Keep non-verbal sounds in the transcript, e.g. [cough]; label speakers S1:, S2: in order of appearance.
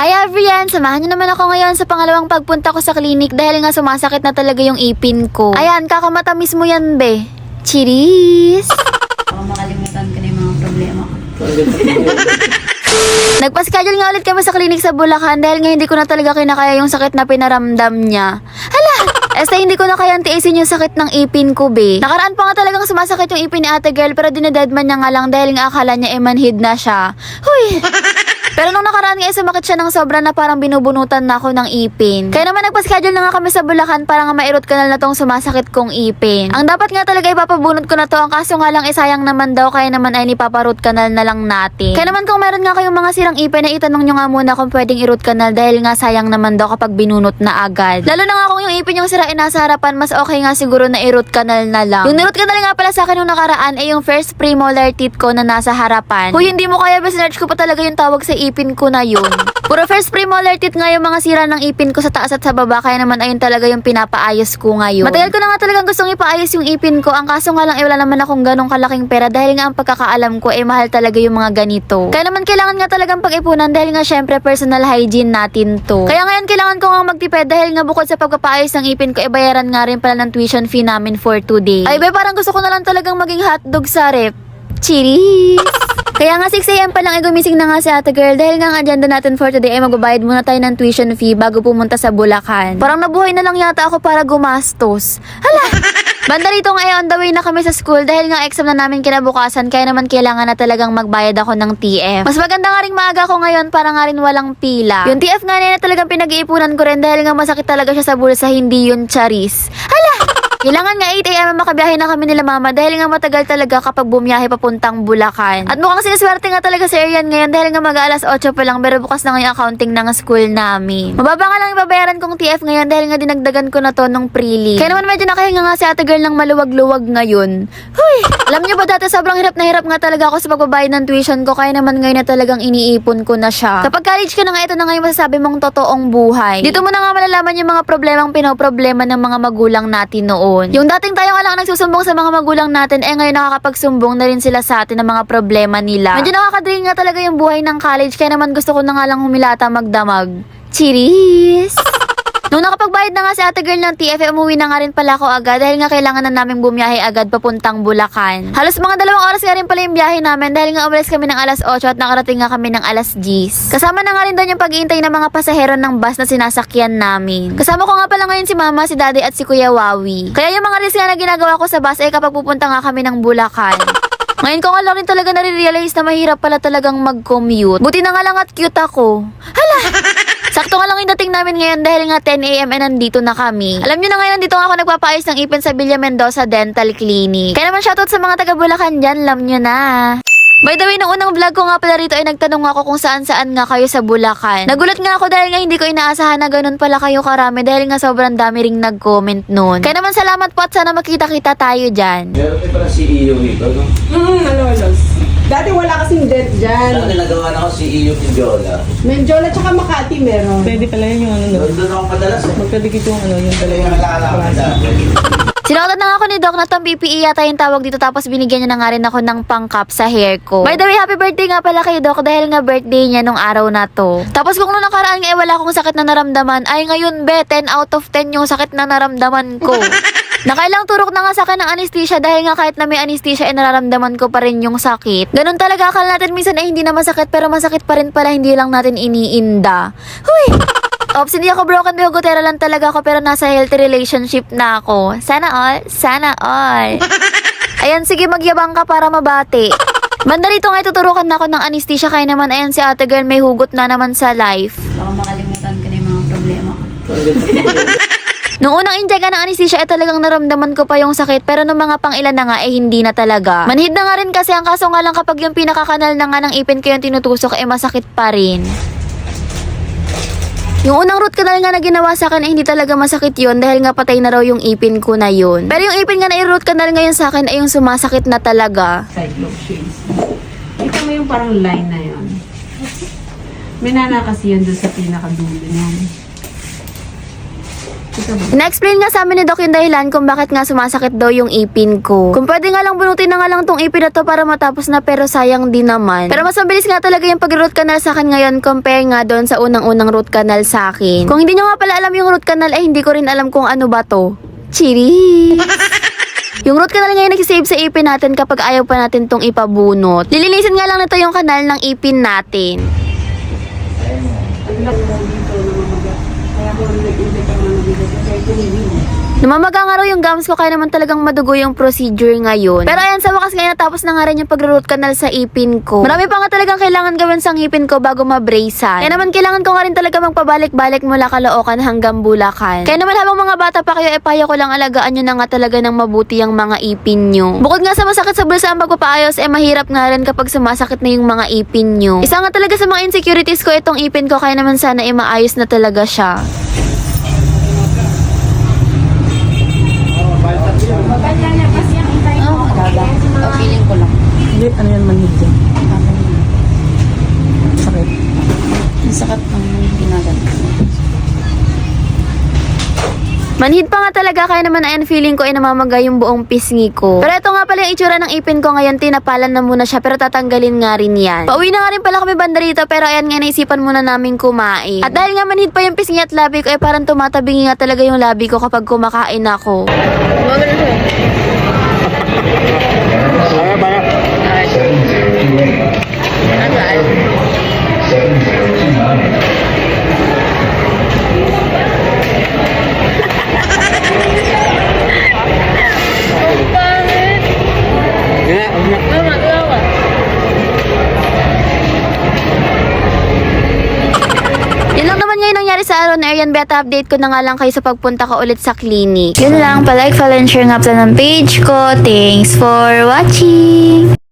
S1: Hi everyone! Samahan niyo naman ako ngayon sa pangalawang pagpunta ko sa klinik dahil nga sumasakit na talaga yung ipin ko. Ayan, kakamatamis mo yan, be. Cheers!
S2: Baka makalimutan ko na yung mga problema ko. [laughs]
S1: Nagpa-schedule nga ulit kami sa klinik sa Bulacan dahil nga hindi ko na talaga kinakaya yung sakit na pinaramdam niya. Hala! Este, hindi ko na kayang tiisin yung sakit ng ipin ko, be. Nakaraan pa nga talagang sumasakit yung ipin ni ate girl pero dinededman niya nga lang dahil nga akala niya emanhid na siya. Huy! Pero nung nakaraan nga, eh, sumakit siya ng sobra na parang binubunutan na ako ng ipin. Kaya naman nagpa-schedule na nga kami sa Bulacan para nga mairot kanal na tong sumasakit kong ipin. Ang dapat nga talaga ipapabunot ko na to, ang kaso nga lang isayang naman daw, kaya naman ay nipaparot kanal na lang natin. Kaya naman kung meron nga kayong mga sirang ipin, na itanong nyo nga muna kung pwedeng irot kanal dahil nga sayang naman daw kapag binunot na agad. Lalo na nga kung yung ipin yung sirain nasa harapan, mas okay nga siguro na irot kanal na lang. Yung nirot kanal nga pala sa akin nung nakaraan ay yung first premolar teeth ko na nasa harapan. Kung hindi mo kaya, basinerch ko pa talaga yung tawag sa ipin ko na yun. Puro first premolar teeth nga yung mga sira ng ipin ko sa taas at sa baba, kaya naman ayun talaga yung pinapaayos ko ngayon. Matagal ko na nga talagang gustong ipaayos yung ipin ko, ang kaso nga lang eh, wala naman akong ganong kalaking pera dahil nga ang pagkakaalam ko eh mahal talaga yung mga ganito. Kaya naman kailangan nga talagang pag-ipunan dahil nga syempre personal hygiene natin to. Kaya ngayon kailangan ko nga magtipid dahil nga bukod sa pagpapaayos ng ipin ko, eh bayaran nga rin pala ng tuition fee namin for today. Ay be, parang gusto ko na lang talagang maging hotdog sa rep. Cheers! Kaya nga 6am pa lang ay gumising na nga si ate girl dahil nga ang agenda natin for today ay magbabayad muna tayo ng tuition fee bago pumunta sa Bulacan. Parang nabuhay na lang yata ako para gumastos. Hala! [laughs] Banda rito nga ay on the way na kami sa school dahil nga exam na namin kinabukasan kaya naman kailangan na talagang magbayad ako ng TF. Mas maganda nga rin maaga ko ngayon para nga rin walang pila. Yung TF nga na talagang pinag-iipunan ko rin dahil nga masakit talaga siya sa bulsa hindi yun charis. Hala! Kailangan nga 8am makabiyahe na kami nila mama dahil nga matagal talaga kapag bumiyahe papuntang Bulacan. At mukhang siniswerte nga talaga si Arian ngayon dahil nga mag-alas 8 pa lang pero bukas na nga yung accounting ng school namin. Mababa nga lang ibabayaran kong TF ngayon dahil nga dinagdagan ko na to nung pre Kaya naman medyo nakahinga nga si ate girl ng maluwag-luwag ngayon. Huy! Alam niyo ba dati sobrang hirap na hirap nga talaga ako sa pagbabayad ng tuition ko kaya naman ngayon na talagang iniipon ko na siya. Kapag college ka na nga ito na nga yung masasabi mong totoong buhay. Dito mo na nga malalaman yung mga problemang pinoproblema ng mga magulang natin noon. Yung dating tayo nga lang nagsusumbong sa mga magulang natin, eh ngayon nakakapagsumbong na rin sila sa atin ng mga problema nila. Medyo nakakadrain nga talaga yung buhay ng college, kaya naman gusto ko na nga lang humilata magdamag. Cheers! [laughs] Nung nakapagbayad na nga si ate girl ng TF, umuwi na nga rin pala ako agad dahil nga kailangan na namin bumiyahe agad papuntang Bulacan. Halos mga dalawang oras nga rin pala yung biyahe namin dahil nga umalis kami ng alas 8 at nakarating nga kami ng alas 10. Kasama na nga rin doon yung pag-iintay ng mga pasahero ng bus na sinasakyan namin. Kasama ko nga pala ngayon si mama, si daddy at si kuya Wawi. Kaya yung mga risk nga na ginagawa ko sa bus ay kapag pupunta nga kami ng Bulacan. Ngayon ko nga lang rin talaga nare-realize na mahirap pala talagang mag-commute. Buti na nga lang at cute ako. Hala! Sakto nga lang yung dating namin ngayon dahil nga 10am and nandito na kami. Alam nyo na ngayon, dito nga ako nagpapaayos ng ipin sa Villa Mendoza Dental Clinic. Kaya naman shoutout sa mga taga Bulacan dyan, alam nyo na. By the way, nung unang vlog ko nga pala rito ay nagtanong ako kung saan-saan nga kayo sa Bulacan. Nagulat nga ako dahil nga hindi ko inaasahan na ganun pala kayo karami dahil nga sobrang dami ring nag-comment noon. Kaya naman salamat po at sana makita-kita tayo dyan.
S3: Meron din pala CEO nito, no?
S4: Mm, Malolos. Dati wala kasing debt dyan.
S3: Dati nagawa na ako CEO Pindiola.
S4: Menjola tsaka Makati meron.
S5: Pwede pala yun yung ano, no?
S3: Doon doon ako madalas eh.
S5: Magkadikit yung ano, yung
S3: Talagang
S5: dalawang
S3: nalalaman dati.
S1: Sinautan na nga ako ni Doc na tong PPE yata yung tawag dito tapos binigyan niya na nga rin ako ng pangkap sa hair ko. By the way, happy birthday nga pala kay Doc dahil nga birthday niya nung araw na to. Tapos kung nung nakaraan nga eh, wala akong sakit na naramdaman, ay ngayon be, 10 out of 10 yung sakit na naramdaman ko. [laughs] Nakailang turok na nga sa akin ng anesthesia dahil nga kahit na may anesthesia ay nararamdaman ko pa rin yung sakit. Ganun talaga akala natin minsan ay hindi na masakit pero masakit pa rin pala hindi lang natin iniinda. Huy! [laughs] Ops, hindi ako broken bihogotera lang talaga ako pero nasa healthy relationship na ako. Sana all, sana all. [laughs] Ayan, sige magyabang ka para mabati. Banda rito nga ituturukan na ako ng anesthesia kaya naman ayan si ate girl may hugot na naman sa life.
S2: Baka makalimutan ko na yung mga problema ko. [laughs]
S1: Nung unang inject ng anesthesia ay talagang naramdaman ko pa yung sakit pero nung mga pang ilan na nga eh hindi na talaga. Manhid na nga rin kasi ang kaso nga lang kapag yung pinakakanal na nga ng ipin ko yung tinutusok eh masakit pa rin. Yung unang root canal nga na ginawa sa akin ay hindi talaga masakit yon dahil nga patay na raw yung ipin ko na yun. Pero yung ipin nga na root canal ngayon sa akin ay yung sumasakit na talaga.
S4: Side. Kita mo yung parang line na yun. May nana kasi yun doon sa pinakadulo niyan.
S1: Na-explain nga sa amin ni Doc yung dahilan kung bakit nga sumasakit daw yung ipin ko. Kung pwede nga lang bunutin na nga lang tong ipin na to para matapos na pero sayang din naman. Pero mas mabilis nga talaga yung pag-root canal sa akin ngayon compare nga doon sa unang-unang root canal sa akin. Kung hindi nyo nga pala alam yung root canal ay hindi ko rin alam kung ano ba to. Chiri! [laughs] Yung root canal ngayon nagsisave sa ipin natin kapag ayaw pa natin tong ipabunot. Lilinisin nga lang nito yung kanal ng ipin natin. Namamaga nga raw yung gums ko kaya naman talagang madugo yung procedure ngayon. Pero ayan sa wakas ngayon natapos na nga rin yung pag-root canal sa ipin ko. Marami pa nga talagang kailangan gawin sa ngipin ko bago ma-bracean. Kaya naman kailangan ko nga rin talaga magpabalik-balik mula Caloocan hanggang Bulacan. Kaya naman habang mga bata pa kayo, epaya ko lang alagaan nyo na nga talaga ng mabuti yung mga ipin nyo. Bukod nga sa masakit sa bulsa ang pagpapaayos, eh mahirap nga rin kapag sumasakit na yung mga ipin nyo. Isa nga talaga sa mga insecurities ko itong ipin ko kaya naman sana eh maayos na talaga siya.
S2: O, feeling ko lang.
S4: Hindi, ano yan manhid dyan? Sakit.
S2: Ang sakit ng ginaganto.
S1: Manhid pa nga talaga kaya naman ayan feeling ko ay namamaga yung buong pisngi ko. Pero ito nga pala yung itsura ng ipin ko ngayon, tinapalan na muna siya pero tatanggalin nga rin yan. Pauwi na nga rin pala kami banda rito pero ayan nga naisipan muna namin kumain. At dahil nga manhid pa yung pisngi at labi ko ay parang tumatabingi nga talaga yung labi ko kapag kumakain ako. Yun sa araw na yan. Beta update ko na nga lang kayo sa pagpunta ko ulit sa clinic. Yun lang. Palike, follow, and share nga pala ng page ko. Thanks for watching!